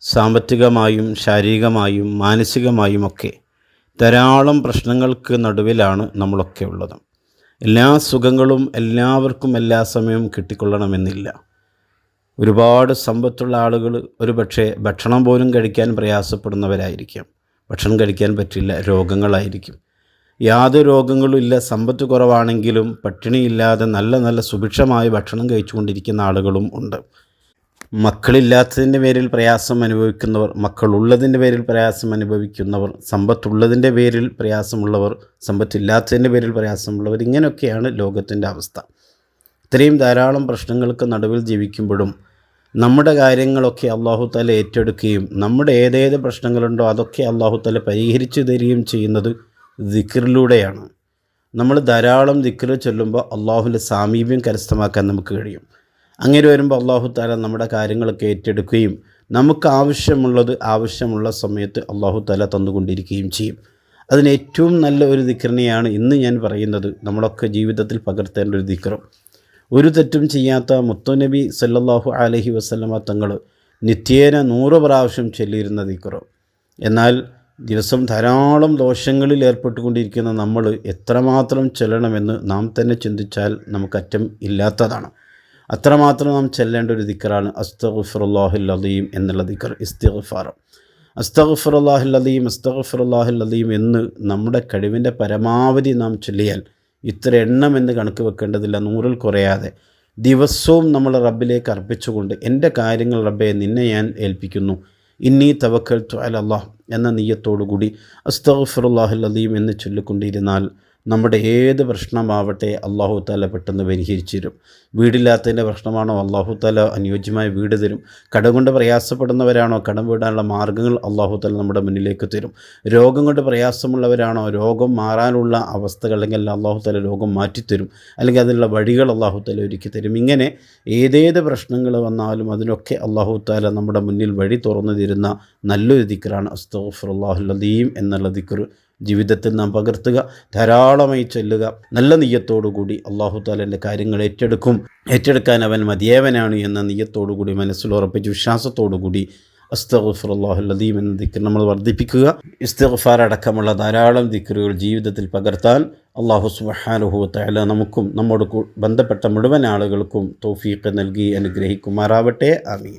സാമ്പത്തികമായും ശാരീരികമായും മാനസികമായും ഒക്കെ ധാരാളം പ്രശ്നങ്ങൾക്ക് നടുവിലാണ് നമ്മളൊക്കെ ഉള്ളത്. എല്ലാ സുഖങ്ങളും എല്ലാവർക്കും എല്ലാ സമയവും കിട്ടിക്കൊള്ളണമെന്നില്ല. ഒരുപാട് സമ്പത്തുള്ള ആളുകൾ ഒരു പക്ഷേ ഭക്ഷണം പോലും കഴിക്കാൻ പ്രയാസപ്പെടുന്നവരായിരിക്കാം. ഭക്ഷണം കഴിക്കാൻ പറ്റില്ല രോഗങ്ങളായിരിക്കും. യാതൊരു രോഗങ്ങളും ഇല്ല സമ്പത്ത് കുറവാണെങ്കിലും പട്ടിണിയില്ലാതെ നല്ല നല്ല സുഭിക്ഷമായ ഭക്ഷണം കഴിച്ചുകൊണ്ടിരിക്കുന്ന ആളുകളും ഉണ്ട്. മക്കളില്ലാത്തതിന്റെ പേരിൽ പ്രയാസം അനുഭവിക്കുന്നവർ മക്കളുള്ളതിന്റെ പേരിൽ പ്രയാസം അനുഭവിക്കുന്നവർ സമ്പത്തുള്ളതിന്റെ പേരിൽ പ്രയാസമുള്ളവർ സമ്പത്തില്ലാത്തതിന്റെ പേരിൽ പ്രയാസമുള്ളവർ ഇങ്ങനെയൊക്കെയാണ് ലോകത്തിന്റെ അവസ്ഥ. ഇത്രയും ധാരാളം പ്രശ്നങ്ങൾക്ക് നടുവിൽ ജീവിക്കുമ്പോഴും നമ്മുടെ കാര്യങ്ങളൊക്കെ അള്ളാഹു തല ഏറ്റെടുക്കുകയും നമ്മുടെ ഏതേത് പ്രശ്നങ്ങളുണ്ടോ അതൊക്കെ അള്ളാഹു തല പരിഹരിച്ചു തരികയും ചെയ്യുന്നത് ദിക്കറിലൂടെയാണ് നമ്മൾ ധാരാളം ദിക്കറ് ചൊല്ലുമ്പോൾ അള്ളാഹുവിന്റെ സാമീപ്യം കരസ്ഥമാക്കാൻ നമുക്ക് കഴിയും. അങ്ങനെ വരുമ്പോൾ അള്ളാഹു താല നമ്മുടെ കാര്യങ്ങളൊക്കെ ഏറ്റെടുക്കുകയും നമുക്ക് ആവശ്യമുള്ളത് ആവശ്യമുള്ള സമയത്ത് അള്ളാഹു താല തന്നുകൊണ്ടിരിക്കുകയും ചെയ്യും. അതിന് ഏറ്റവും നല്ല ഒരു ദിക്കറിനെയാണ് ഇന്ന് ഞാൻ പറയുന്നത്. നമ്മളൊക്കെ ജീവിതത്തിൽ പകർത്തേണ്ട ഒരു ദിക്രം ഒരു തെറ്റും ചെയ്യാത്ത മുത്തുനബി സല്ലല്ലാഹു അലഹി വസ്ലമ തങ്ങൾ നിത്യേന നൂറ് പ്രാവശ്യം ചൊല്ലിയിരുന്ന ദിക്രം എന്നാൽ ദിവസം ധാരാളം ദോഷങ്ങളിൽ ഏർപ്പെട്ടുകൊണ്ടിരിക്കുന്ന നമ്മൾ എത്രമാത്രം ചെല്ലണമെന്ന് നാം തന്നെ ചിന്തിച്ചാൽ നമുക്കറ്റം ഇല്ലാത്തതാണ്. അത്രമാത്രം നാം ചെല്ലേണ്ട ഒരു ദിക്കറാണ് അസ്തഖുഫുറുല്ലാഹുൽ അലീം എന്നുള്ള ദിക്കർ ഇസ്തിഗ്ഫാർ അസ്തഖുഫുറുല്ലാഹുൽ അലീം അസ്തഖുഫുറുല്ലാഹുൽ അലീം എന്ന് നമ്മുടെ കഴിവിന്റെ പരമാവധി നാം ചൊല്ലിയാൽ ഇത്ര എണ്ണം എന്ന് കണക്ക് വെക്കേണ്ടതില്ല നൂറിൽ കുറയാതെ. ദിവസവും നമ്മൾ റബ്ബിലേക്ക് അർപ്പിച്ചുകൊണ്ട് എന്റെ കാര്യങ്ങൾ റബ്ബെ നിന്നെ ഞാൻ ഏൽപ്പിക്കുന്നു. ഇന്നി തവക്കൽ അലല്ലാഹ് എന്ന നീയത്തോടുകൂടി അസ്തഖുഫുറുല്ലാഹുൽ അലീം എന്ന് ചൊല്ലിക്കൊണ്ടിരുന്നാൽ നമ്മുടെ ഏത് പ്രശ്നമാവട്ടെ അള്ളാഹു താല പെട്ടെന്ന് പരിഹരിച്ചു തരും. വീടില്ലാത്തതിന്റെ പ്രശ്നമാണോ? അള്ളാഹു താല അനുയോജ്യമായ വീട് തരും. കടം കൊണ്ട് പ്രയാസപ്പെടുന്നവരാണോ? കടം വീടാനുള്ള മാർഗങ്ങൾ അള്ളാഹു താല നമ്മുടെ മുന്നിലേക്ക് തരും. രോഗം കൊണ്ട് പ്രയാസമുള്ളവരാണോ? രോഗം മാറാനുള്ള അവസ്ഥകൾ അല്ലെങ്കിൽ അള്ളാഹു താല രോഗം മാറ്റിത്തരും. അല്ലെങ്കിൽ അതിനുള്ള വഴികൾ അള്ളാഹു താല ഒരുക്കി തരും. ഇങ്ങനെ ഏതേത് പ്രശ്നങ്ങൾ വന്നാലും അതിനൊക്കെ അള്ളാഹു താല നമ്മുടെ മുന്നിൽ വഴി തുറന്നു തരുന്ന നല്ലൊരു ദിക്കറാണ് അസ്തഫുറുല്ലാഹുല്ലദീം എന്നുള്ള ദിക്കർ ജീവിതത്തിൽ നാം പകർത്തുക ധാരാളമായി ചൊല്ലുക. നല്ല നെയ്യത്തോടുകൂടി അള്ളാഹു താലന്റെ കാര്യങ്ങൾ ഏറ്റെടുക്കും. ഏറ്റെടുക്കാൻ അവൻ മതിയേവനാണ് എന്ന നെയ്യത്തോടുകൂടി മനസ്സിലുറപ്പിച്ച് വിശ്വാസത്തോടുകൂടി അസ്തഫുറുല്ലാഹുല്ലദീം എന്ന ദിക്കർ നമ്മൾ വർദ്ധിപ്പിക്കുക. ഇസ്തഫാർ അടക്കമുള്ള ധാരാളം ദിക്കറുകൾ ജീവിതത്തിൽ പകർത്താൻ അള്ളാഹു സുബഹാനുഹുവത്തല നമുക്കും നമ്മോട് ബന്ധപ്പെട്ട മുഴുവൻ ആളുകൾക്കും തോഫീക്ക് നൽകി അനുഗ്രഹിക്കുമാറാവട്ടെ. ആമീൻ.